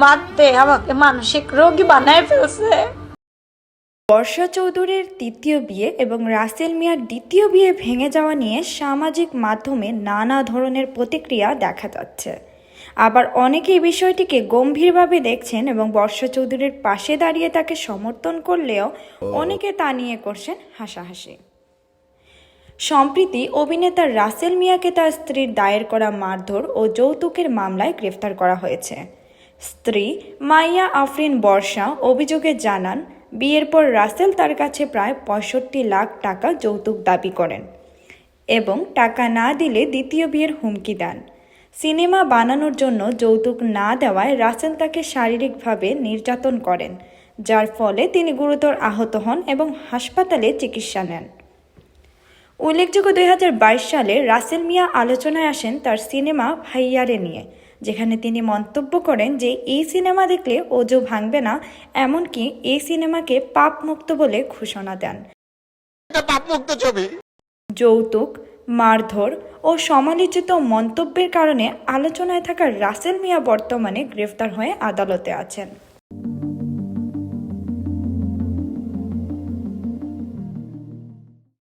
মারতে আমাকে মানসিক রোগী বানায় ফেলছে। বর্ষা চৌধুরীর তৃতীয় বিয়ে এবং রাসেল মিয়ার দ্বিতীয় বিয়ে ভেঙে যাওয়া নিয়ে সামাজিক মাধ্যমে নানা ধরনের প্রতিক্রিয়া দেখা যাচ্ছে। আবার অনেকেই বিষয়টিকে গম্ভীরভাবে দেখছেন এবং বর্ষা চৌধুরীর পাশে দাঁড়িয়ে তাকে সমর্থন করলেও অনেকে তা নিয়ে করছেন হাসাহাসি। সম্প্রতি অভিনেতা রাসেল মিয়াকে তার স্ত্রীর দায়ের করা মারধর ও যৌতুকের মামলায় গ্রেফতার করা হয়েছে। স্ত্রী মাইয়া আফরিন বর্ষা অভিযোগে জানান, বিয়ের পর রাসেল তার কাছে প্রায় পঁয়ষট্টি লাখ টাকা যৌতুক দাবি করেন এবং টাকা না দিলে দ্বিতীয় বিয়ের হুমকি দেন। সিনেমা বানানোর জন্য যৌতুক না দেওয়ায় রাসেল তাকে শারীরিকভাবে নির্যাতন করেন, যার ফলে তিনি গুরুতর আহত হন এবং হাসপাতালে চিকিৎসা নেন। উল্লেখযোগ্য দুই হাজার বাইশ সালে রাসেল মিয়া আলোচনায় আসেন তার সিনেমা ভাইয়ারে নিয়ে। যেখানে তিনি মন্তব্য করেন যে এই সিনেমা দেখলে ওজো ভাঙবে না এমনকি এই সিনেমাকে পাপ মুক্ত বলে ঘোষণা দেন। যৌতুক মারধর ও সমালোচিত মন্তব্যের কারণে আলোচনায় থাকা রাসেল মিয়া বর্তমানে গ্রেফতার হয়ে আদালতে আছেন।